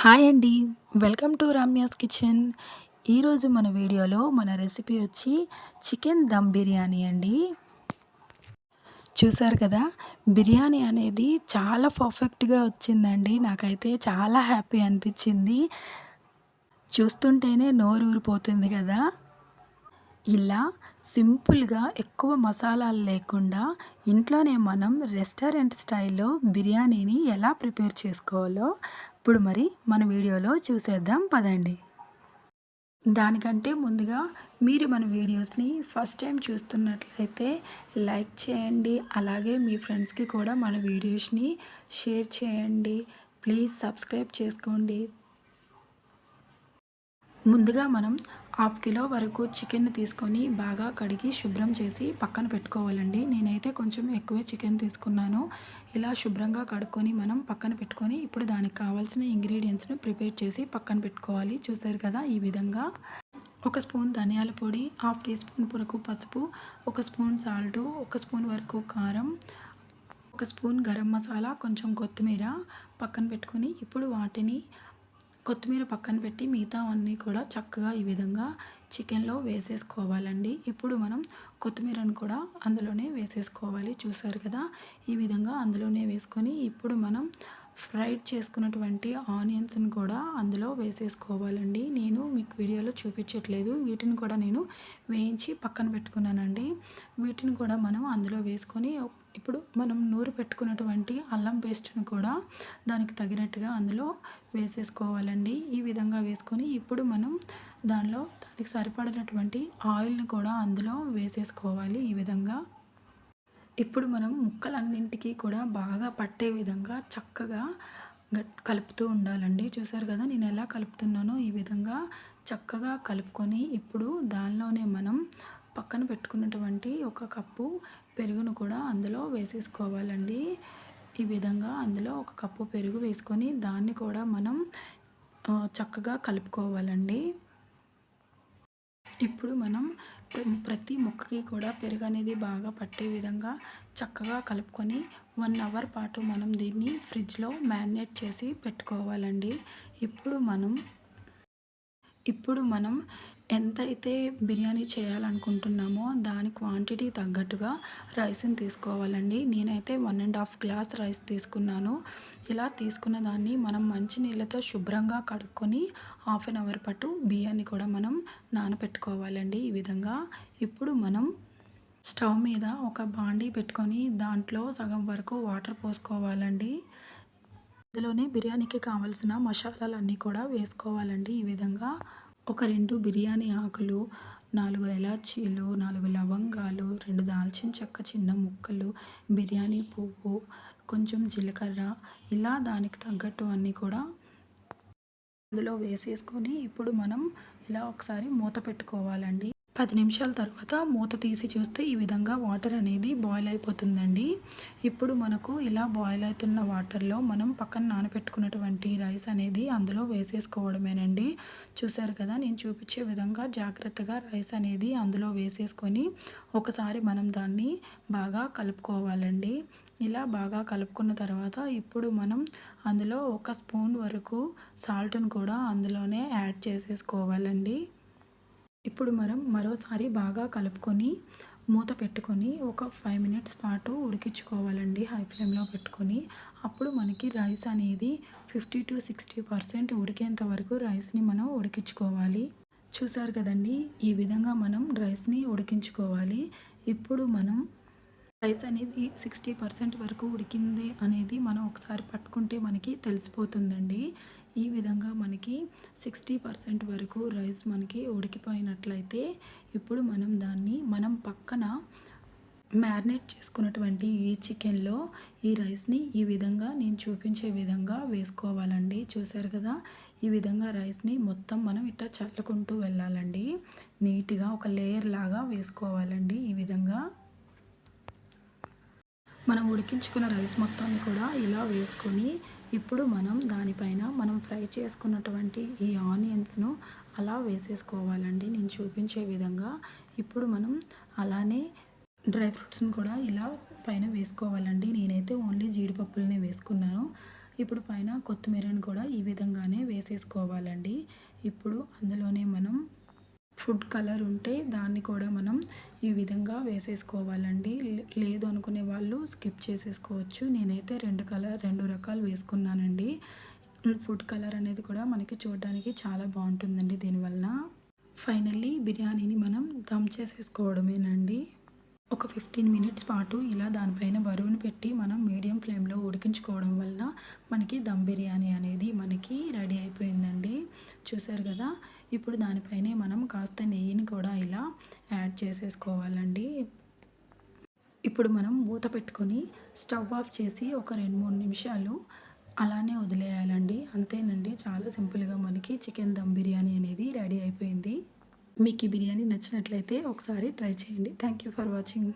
Hi అండి. Welcome to Ramya's kitchen. ఈరోజు మన వీడియోలో మన రెసిపీ వచ్చి చికెన్ దమ్ బిర్యానీ అండి. చూసారు కదా బిర్యానీ అనేది చాలా పర్ఫెక్ట్గా వచ్చిందండి. నాకైతే చాలా హ్యాపీ అనిపించింది. చూస్తుంటేనే నోరు ఊరిపోతుంది కదా. ఇలా సింపుల్గా ఎక్కువ మసాలాలు లేకుండా ఇంట్లోనే మనం రెస్టారెంట్ స్టైల్లో బిర్యానీని ఎలా ప్రిపేర్ చేసుకోవాలో ఇప్పుడు మరి మన వీడియోలో చూసేద్దాం పదండి. దానికంటే ముందుగా మీరు మన వీడియోస్ని ఫస్ట్ టైం చూస్తున్నట్లయితే లైక్ చేయండి అలాగే మీ ఫ్రెండ్స్కి కూడా మన వీడియోస్ని షేర్ చేయండి. ప్లీజ్ సబ్స్క్రైబ్ చేసుకోండి. ముందుగా మనం హాఫ్ కిలో వరకు చికెన్ తీసుకొని బాగా కడిగి శుభ్రం చేసి పక్కన పెట్టుకోవాలండి. నేనైతే కొంచెం ఎక్కువే చికెన్ తీసుకున్నాను. ఇలా శుభ్రంగా కడుక్కొని మనం పక్కన పెట్టుకొని ఇప్పుడు దానికి కావాల్సిన ఇంగ్రీడియంట్స్ను ప్రిపేర్ చేసి పక్కన పెట్టుకోవాలి. చూసారు కదా ఈ విధంగా. ఒక స్పూన్ ధనియాల పొడి హాఫ్ టీ స్పూన్ వరకు పసుపు ఒక స్పూన్ సాల్ట్ ఒక స్పూన్ వరకు కారం ఒక స్పూన్ గరం మసాలా కొంచెం కొత్తిమీర పక్కన పెట్టుకొని ఇప్పుడు వాటిని కొత్తిమీర పక్కన పెట్టి మిగతా అన్నీ కూడా చక్కగా ఈ విధంగా చికెన్లో వేసేసుకోవాలండి. ఇప్పుడు మనం కొత్తిమీరను కూడా అందులోనే వేసేసుకోవాలి. చూసారు కదా? ఈ విధంగా అందులోనే వేసుకొని ఇప్పుడు మనం ఫ్రైడ్ చేసుకున్నటువంటి ఆనియన్స్ని కూడా అందులో వేసేసుకోవాలండి. నేను మీకు వీడియోలో చూపించట్లేదు. వీటిని కూడా నేను వేయించి పక్కన పెట్టుకున్నానండి. వీటిని కూడా మనం అందులో వేసుకొని ఇప్పుడు మనం నూరు పెట్టుకున్నటువంటి అల్లం పేస్ట్ని కూడా దానికి తగినట్టుగా అందులో వేసేసుకోవాలండి. ఈ విధంగా వేసుకొని ఇప్పుడు మనం దానిలో దానికి సరిపడినటువంటి ఆయిల్ని కూడా అందులో వేసేసుకోవాలి ఈ విధంగా. ఇప్పుడు మనం ముక్కలన్నింటికి కూడా బాగా పట్టే విధంగా చక్కగా కలుపుతూ ఉండాలండి. చూసారు కదా నేను ఎలా కలుపుతున్నానో? ఈ విధంగా చక్కగా కలుపుకొని ఇప్పుడు దానిలోనే మనం పక్కన పెట్టుకున్నటువంటి ఒక కప్పు పెరుగును కూడా అందులో వేసేసుకోవాలండి. ఈ విధంగా అందులో ఒక కప్పు పెరుగు వేసుకొని దాన్ని కూడా మనం చక్కగా కలుపుకోవాలండి. ఇప్పుడు మనం ప్రతి ముక్కకి కూడా పెరుగు అనేది బాగా పట్టే విధంగా చక్కగా కలుపుకొని వన్ అవర్ పాటు మనం దీన్ని ఫ్రిడ్జ్లో మ్యారినేట్ చేసి పెట్టుకోవాలండి. ఇప్పుడు మనం ఇప్పుడు మనం ఎంతైతే బిర్యానీ చేయాలనుకుంటున్నామో దాని క్వాంటిటీ తగ్గట్టుగా రైస్ని తీసుకోవాలండి. నేనైతే one and half glass rice తీసుకున్నాను. ఇలా తీసుకున్న దాన్ని మనం మంచి నీళ్ళతో శుభ్రంగా కడుక్కొని హాఫ్ అన్ అవర్ పాటు బియ్యాన్ని కూడా మనం నానబెట్టుకోవాలండి ఈ విధంగా. ఇప్పుడు మనం స్టవ్ మీద ఒక బాండీ పెట్టుకొని దాంట్లో సగం వరకు వాటర్ పోసుకోవాలండి. ఇందులోనే బిర్యానీకి కావాల్సిన మసాలాలన్నీ కూడా వేసుకోవాలండి. ఈ విధంగా ఒక రెండు బిర్యానీ ఆకులు నాలుగు ఎలాచీలు నాలుగు లవంగాలు రెండు దాల్చిన చెక్క చిన్న ముక్కలు బిర్యానీ పువ్వు కొంచెం జీలకర్ర ఇలా దానికి తగ్గట్టు అన్నీ కూడా అందులో వేసేసుకొని ఇప్పుడు మనం ఇలా ఒకసారి మూత పెట్టుకోవాలండి. పది నిమిషాల తర్వాత మూత తీసి చూస్తే ఈ విధంగా వాటర్ అనేది బాయిల్ అయిపోతుందండి. ఇప్పుడు మనకు ఇలా బాయిల్ అవుతున్న వాటర్లో మనం పక్కన నానబెట్టుకున్నటువంటి రైస్ అనేది అందులో వేసేసుకోవడమేనండి. చూసారు కదా నేను చూపించే విధంగా జాగ్రత్తగా రైస్ అనేది అందులో వేసేసుకొని ఒకసారి మనం దాన్ని బాగా కలుపుకోవాలండి. ఇలా బాగా కలుపుకున్న తర్వాత ఇప్పుడు మనం అందులో ఒక స్పూన్ వరకు సాల్ట్ను కూడా అందులోనే యాడ్ చేసేసుకోవాలండి. ఇప్పుడు మనం మరోసారి బాగా కలుపుకొని మూత పెట్టుకొని ఒక ఫైవ్ మినిట్స్ పాటు ఉడికించుకోవాలండి హై ఫ్లేమ్లో పెట్టుకొని. అప్పుడు మనకి రైస్ అనేది ఫిఫ్టీ టు సిక్స్టీ పర్సెంట్ ఉడికేంత వరకు రైస్ని మనం ఉడికించుకోవాలి. చూసారు కదండి ఈ విధంగా మనం రైస్ని ఉడికించుకోవాలి. ఇప్పుడు మనం రైస్ అనేది సిక్స్టీ పర్సెంట్ వరకు ఉడికింది అనేది మనం ఒకసారి పట్టుకుంటే మనకి తెలిసిపోతుందండి. ఈ విధంగా మనకి సిక్స్టీ పర్సెంట్ వరకు రైస్ మనకి ఉడికిపోయినట్లయితే ఇప్పుడు మనం దాన్ని మనం పక్కన మ్యారినేట్ చేసుకున్నటువంటి ఈ చికెన్లో ఈ రైస్ని ఈ విధంగా నేను చూపించే విధంగా వేసుకోవాలండి. చూసారు కదా? ఈ విధంగా రైస్ని మొత్తం మనం ఇట్లా చల్లుకుంటూ వెళ్ళాలండి. నీట్గా ఒక లేయర్ లాగా వేసుకోవాలండి ఈ విధంగా. మనం ఉడికించుకున్న రైస్ మొత్తాన్ని కూడా ఇలా వేసుకొని ఇప్పుడు మనం దానిపైన మనం ఫ్రై చేసుకున్నటువంటి ఈ ఆనియన్స్ను అలా వేసేసుకోవాలండి. నేను చూపించే విధంగా ఇప్పుడు మనం అలానే డ్రై ఫ్రూట్స్ని కూడా ఇలా పైన వేసుకోవాలండి. నేనైతే ఓన్లీ జీడిపప్పులనే వేసుకున్నాను. ఇప్పుడు పైన కొత్తిమీరని కూడా ఈ విధంగానే వేసేసుకోవాలండి. ఇప్పుడు అందులోనే మనం ఫుడ్ కలర్ ఉంటే దాన్ని కూడా మనం ఈ విధంగా వేసేసుకోవాలండి. స్కిప్ చేసేసుకోవచ్చు. నేనైతే రెండు కలర్ రెండు రకాలు వేసుకున్నానండి. ఫుడ్ కలర్ అనేది కూడా మనకి చూడడానికి చాలా బాగుంటుందండి దీనివలన ఫైనల్లీ బిర్యానీని మనం దమ్ చేసేసుకోవడమేనండి. ఒక ఫిఫ్టీన్ మినిట్స్ పాటు ఇలా దానిపైన బరువును పెట్టి మనం మీడియం ఫ్లేమ్లో ఉడికించుకోవడం వలన మనకి దమ్ బిర్యానీ అనేది మనకి రెడీ అయిపోయిందండి. చూసారు కదా? ఇప్పుడు దానిపైనే మనం కాస్త నెయ్యిని కూడా ఇలా యాడ్ చేసేసుకోవాలండి. ఇప్పుడు మనం మూత పెట్టుకొని స్టవ్ ఆఫ్ చేసి ఒక రెండు మూడు నిమిషాలు అలానే వదిలేయాలండి. అంతేనండి చాలా సింపుల్గా మనకి చికెన్ దమ్ బిర్యానీ అనేది రెడీ అయిపోయింది. మీకు ఈ బిర్యానీ నచ్చినట్లయితే ఒకసారి ట్రై చేయండి. Thank you for watching.